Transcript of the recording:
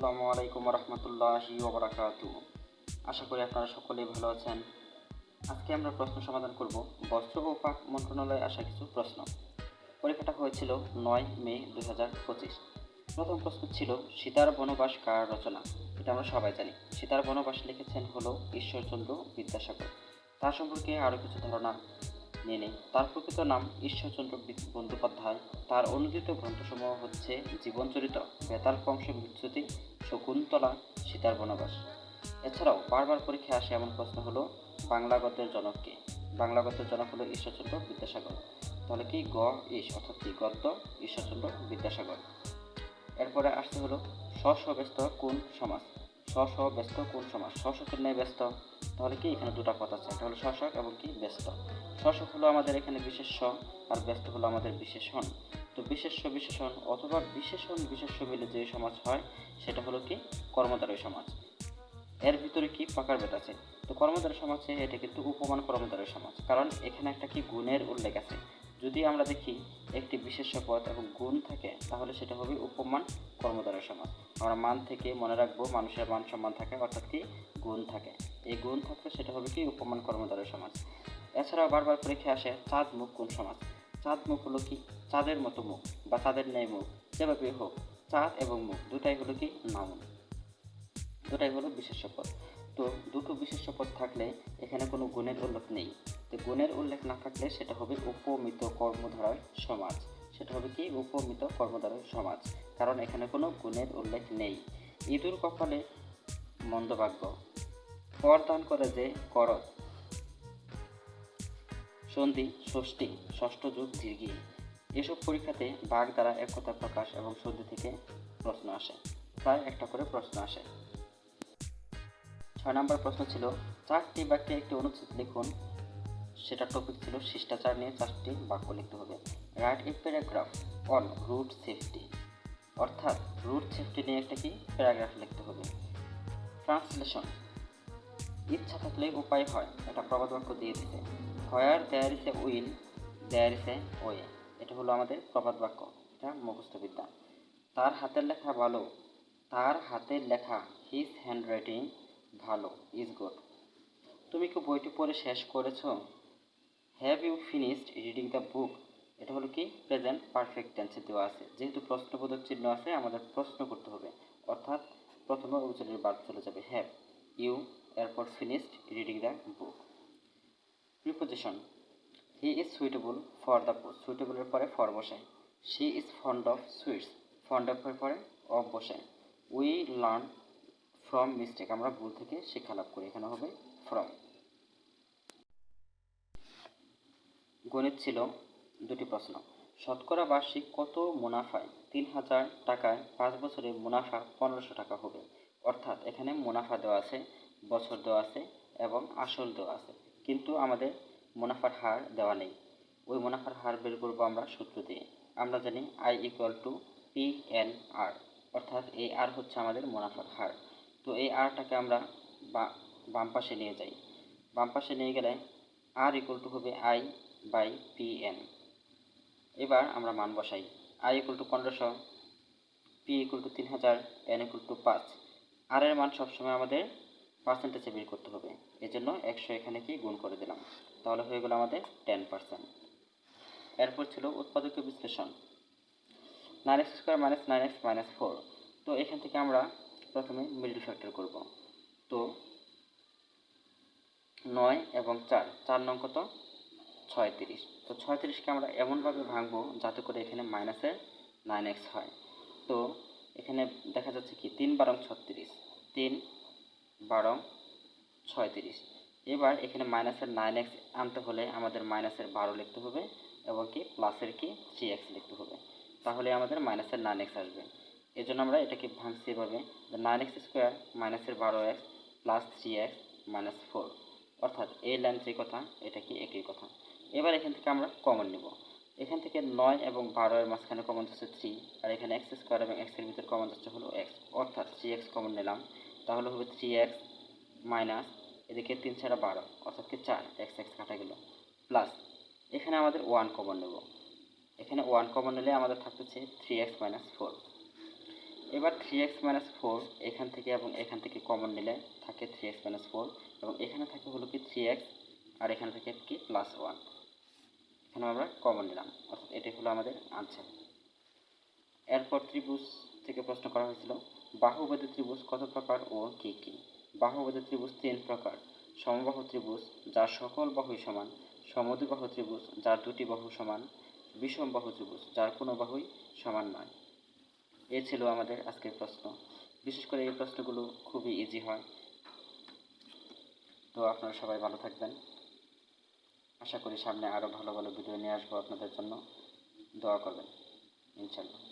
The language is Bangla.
আসসালামু আলাইকুম রহমতুল্লাহি ওবরাকাতু আশা করি আপনারা সকলেই ভালো আছেন। আজকে আমরা প্রশ্ন সমাধান করব। বস্ত্র ও পাক মন্ত্রণালয়ে আসা কিছু প্রশ্ন। পরীক্ষাটা হয়েছিল নয় মে দুই হাজার পঁচিশ। প্রথম প্রশ্ন ছিল, সীতার বনবাস কার রচনা? এটা আমরা সবাই জানি। সীতার বনবাস লিখেছেন হলো ঈশ্বরচন্দ্র বিদ্যাসাগর। তার সম্পর্কে আরও কিছু ধারণা নিয়ে তার প্রকৃত নাম ঈশ্বরচন্দ্র বন্দ্যোপাধ্যায়। তার অনুদিত গ্রন্থসমূহ হচ্ছে জীবনচরিত বেতাল বংশ বিচ্যুতি শকুন্তলা, সীতার বনবাস। এছাড়াও বারবার পরীক্ষায় আসে এমন প্রশ্ন হলো, বাংলা গদ্যের জনককে বাংলা গদ্যের জনক হলো ঈশ্বরচন্দ্র বিদ্যাসাগর। তাহলে কি গ, ইস অর্থাৎ কি গদ্য? ঈশ্বরচন্দ্র বিদ্যাসাগর। এরপরে আসতে হলো, স্ব ব্যস্ত কোন সমাজ? স্ব ব্যস্ত কোন সমাজ? স্বশকের ন্যায় ব্যস্ত। তাহলে কি এখানে দুটো পদ আছে? একটা হলো শশক এবং কি ব্যস্ত। শশক হলো আমাদের এখানে বিশেষ্য আর ব্যস্ত হলো আমাদের বিশেষণ। তো বিশেষ্য, বিশেষণ অথবা বিশেষণ, বিশেষ্য মিলে যে সমাজ হয়, সেটা হলো কি? কর্মদ্বারী সমাজ। এর ভিতরে কি পাকার বেদ আছে? তো কর্মদ্বারী সমাজে এটা কিন্তু উপমান কর্মদ্বারী সমাজ। কারণ এখানে একটা কি গুণের উল্লেখ আছে। যদি আমরা দেখি, একটি বিশেষ্য পদ এবং গুণ থাকে, তাহলে সেটা হবে উপমান কর্মদ্বারী সমাজ। আমরা মান থেকে মনে রাখব, মানুষের মান সম্মান থাকে, অর্থাৎ কি? গুণ থাকে। এই গুণ থাকলে সেটা হবে কি উপমান কর্মদ্বারী সমাজ। এছাড়াও বারবার পরীক্ষায় আসে, চাঁদ মুখ কোন সমাজ? চাঁদ মুখ হলো কি? চাঁদের মতো মুখ বা চাঁদের ন্যায় মুখ, যেভাবে হোক, চাঁদ এবং মুখ দুটাই হলো কি নাউন। দুটাই হলো বিশেষ্য পদ তো দুটো বিশেষ্য পদ থাকলে এখানে কোনো গুণের উল্লেখ নেই। তো গুণের উল্লেখ না থাকলে সেটা হবে উপমিত কর্মধারার সমাজ। সেটা হবে কি উপমিত কর্মধারার সমাজ। কারণ এখানে কোনো গুণের উল্লেখ নেই। ইঁদুর কপালে মন্দভাগ্য। কর দান করে যে করত। সন্ধি, ষষ্ঠী, ষষ্ঠ যুগ, দীর্ঘি। এসব পরীক্ষাতে বাঘ দ্বারা একতা প্রকাশ এবং সন্ধি থেকে প্রশ্ন আসে। প্রায় একটা করে প্রশ্ন আসে। ছয় নম্বর প্রশ্ন ছিল, চারটি বাক্যে একটি অনুচ্ছেদ লিখুন। সেটা টপিক ছিল শিষ্টাচার নিয়ে চারটি বাক্য লিখতে হবে। Write a paragraph on road safety অর্থাৎ রুট সেফটি নিয়ে একটা কি? প্যারাগ্রাফ লিখতে হবে। ট্রান্সলেশন ইচ্ছা থাকলে উপায় হয়, এটা প্রবাদ বাক্য দিয়ে দিতে। Where there is a will there is a way এটা হলো আমাদের প্রবাদ বাক্য এটা মুখস্থ বিদ্যা। তার হাতের লেখা ভালো, তার হাতের লেখা হিজ হ্যান্ড রাইটিং ভালো ইজ গুড তুমি কি বইটি পড়ে শেষ করেছ? Have you finished reading the book এটা হলো কি? প্রেজেন্ট পারফেক্ট টেন্সে দেওয়া আছে। যেহেতু প্রশ্নবোধক চিহ্ন আছে, আমাদের প্রশ্ন করতে হবে। অর্থাৎ প্রথমে উচ্চারণের বাদ চলে যাবে। হ্যাভ ইউ এরপর finished reading the book preposition he is suitable for the post সুইটেবলের পরে ফর বসায়। She is fond of sweets fond of এর পরে অফ বসায়। উই লার্ন ফ্রম মিস্টেক আমরা ভুল থেকে শিক্ষা লাভ করি। এখানে হবে ফ্রম গণিত ছিল দুটি প্রশ্ন। শতকরা বার্ষিক কত মুনাফায়? তিন হাজার টাকায় পাঁচ বছরে মুনাফা পনেরোশো টাকা হবে। অর্থাৎ এখানে মুনাফা দেওয়া আছে বছর দেওয়া আছে এবং আসল দেওয়া আছে। কিন্তু আমাদের মুনাফার হার দেওয়া নেই। ওই মুনাফার হার বের করব আমরা সূত্র দিয়ে। আমরা জানি I equal to P N R অর্থাৎ এই আর হচ্ছে আমাদের মুনাফার হার। তো এই আরটাকে আমরা বাম পাশে নিয়ে যাই। বাম পাশে নিয়ে গেলে আর ইকুয়াল টু হবে আই বাই পি এন এবার আমরা মান বসাই। আই ইকুয়াল টু পনেরোশো পি ইকুয়াল টু তিন হাজার এন ইকুয়াল টু পাঁচ। আর এর মান সবসময় আমাদের পার্সেন্টেজে বের করতে হবে। এই জন্য একশো এখানে কি গুণ করে দিলাম। তাহলে হয়ে গেল আমাদের টেন পার্সেন্ট এরপর ছিল উৎপাদকীয় বিশ্লেষণ। Nine x square minus nine x minus four তো এখান থেকে আমরা প্রথমে মিডল ফ্যাক্টর করব। তো নয় এবং চার চার নং কত? ছয়ত্রিশ তো ছয়ত্রিশকে আমরা এমনভাবে ভাঙবো যাতে করে এখানে মাইনাসের নাইন এক্স হয়। তো এখানে দেখা যাচ্ছে কি? তিন বারং ছত্রিশ। তিন বারং, ছয়ত্রিশ। এবার এখানে মাইনাসের নাইন এক্স আনতে হলে আমাদের মাইনাসের বারো লিখতে হবে এবং কি প্লাসের কি থ্রি এক্স লিখতে হবে। তাহলে আমাদের মাইনাসের নাইন এক্স আসবে। এই জন্য আমরা এটাকে ভাঙছি এভাবে। নাইন এক্স স্কোয়ার মাইনাসের বারো x plus three x minus four অর্থাৎ এই লাইন যে কথা, এটা কি একই কথা। এবার এখান থেকে আমরা কমন নেব। এখান থেকে নয় এবং বারো এর মাঝখানে কমন যাচ্ছে থ্রি আর এখানে এক্স স্কোয়ার এবং এক্সের ভিতর কমন যাচ্ছে হলো এক্স অর্থাৎ থ্রি এক্স কমন নিলাম। তাহলে হবে থ্রি এক্স মাইনাস এদিকে তিন ছাড়া বারো, অর্থাৎ কি চার এক্স এক্স কাটা গেল। প্লাস এখানে আমাদের ওয়ান কমন নেব। এখানে ওয়ান কমন নিলে আমাদের থাকতেছে থ্রি এক্স মাইনাস ফোর এবার থ্রি এক্স মাইনাস ফোর এখান থেকে এবং এখান থেকে কমন নিলে থাকে থ্রি এক্স মাইনাস ফোর এবং এখানে থাকে হলো কি থ্রি এক্স আর এখানে থাকে কি প্লাস ওয়ান এখানে আমরা কমন নিলাম, অর্থাৎ এটাই হলো আমাদের আনসার এরপর ত্রিভুজ থেকে প্রশ্ন করা হয়েছিল বাহুবেদী ত্রিভুজ কত প্রকার ও কী কী? বাহুবেদী ত্রিভুজ তিন প্রকার। সমবাহু ত্রিভুজ, যার সকল বাহুই সমান। সমদ্বিবাহু ত্রিভুজ, যার দুটি বাহু সমান। বিষম বাহু ত্রিভুজ, যার কোনো বাহুই সমান নয়। এ ছিল আমাদের আজকের প্রশ্ন। বিশেষ করে এই প্রশ্নগুলো খুবই ইজি হয়। তো আপনারা সবাই ভালো থাকবেন। আশা করি সামনে আরও ভালো ভালো ভিডিও নিয়ে আসব আপনাদের জন্য। দোয়া করবেন। ইনশাল্লাহ